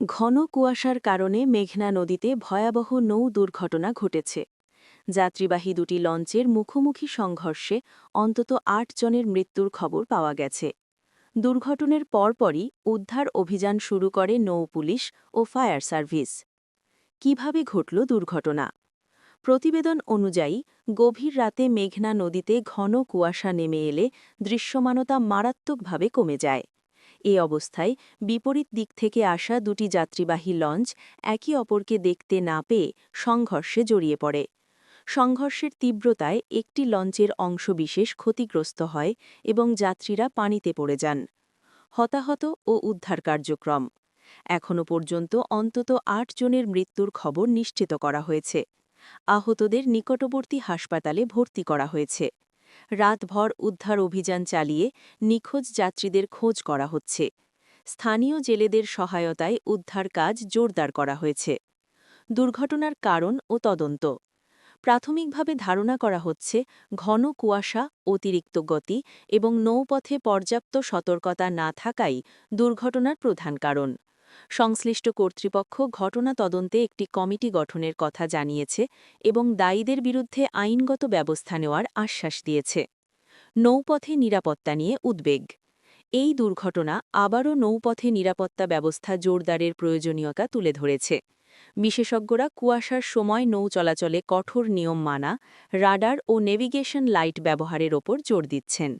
ঘন কুয়াশার কারণে মেঘনা নদীতে ভয়াবহ নৌ দুর্ঘটনা ঘটেছে। যাত্রীবাহী দুটি লঞ্চের মুখোমুখি সংঘর্ষে অন্তত আট জনের মৃত্যুর খবর পাওয়া গেছে। দুর্ঘটনের পরপরই উদ্ধার অভিযান শুরু করে নৌ পুলিশ ও ফায়ার সার্ভিস। কীভাবে ঘটল দুর্ঘটনা? প্রতিবেদন অনুযায়ী, গভীর রাতে মেঘনা নদীতে ঘন কুয়াশা নেমে এলে দৃশ্যমানতা মারাত্মকভাবে কমে যায়। এ অবস্থায় বিপরীত দিক থেকে আসা দুটি যাত্রীবাহী লঞ্চ একে অপরকে দেখতে না পেয়ে সংঘর্ষে জড়িয়ে পড়ে। সংঘর্ষের তীব্রতায় একটি লঞ্চের অংশবিশেষ ক্ষতিগ্রস্ত হয় এবং যাত্রীরা পানিতে পড়ে যান। হতাহত ও উদ্ধার কার্যক্রম। এখনও পর্যন্ত অন্তত আট জনের মৃত্যুর খবর নিশ্চিত করা হয়েছে। আহতদের নিকটবর্তী হাসপাতালে ভর্তি করা হয়েছে। রাতভর উদ্ধার অভিযান চালিয়ে নিখোঁজ যাত্রীদের খোঁজ করা হচ্ছে। স্থানীয় জেলেদের সহায়তায় উদ্ধার কাজ জোরদার করা হয়েছে। দুর্ঘটনার কারণ ও তদন্ত। প্রাথমিকভাবে ধারণা করা হচ্ছে, ঘন কুয়াশা, অতিরিক্ত গতি এবং নৌপথে পর্যাপ্ত সতর্কতা না থাকাই দুর্ঘটনার প্রধান কারণ। সংশ্লিষ্ট কর্তৃপক্ষ ঘটনা তদন্তে একটি কমিটি গঠনের কথা জানিয়েছে এবং দায়ীদের বিরুদ্ধে আইনগত ব্যবস্থা নেওয়ার আশ্বাস দিয়েছে। নৌপথে নিরাপত্তা নিয়ে উদ্বেগ। এই দুর্ঘটনা আবারও নৌপথে নিরাপত্তা ব্যবস্থা জোরদারের প্রয়োজনীয়তা তুলে ধরেছে। বিশেষজ্ঞরা কুয়াশার সময় নৌ চলাচলে কঠোর নিয়ম মানা, রাডার ও নেভিগেশন লাইট ব্যবহারের ওপর জোর দিচ্ছেন।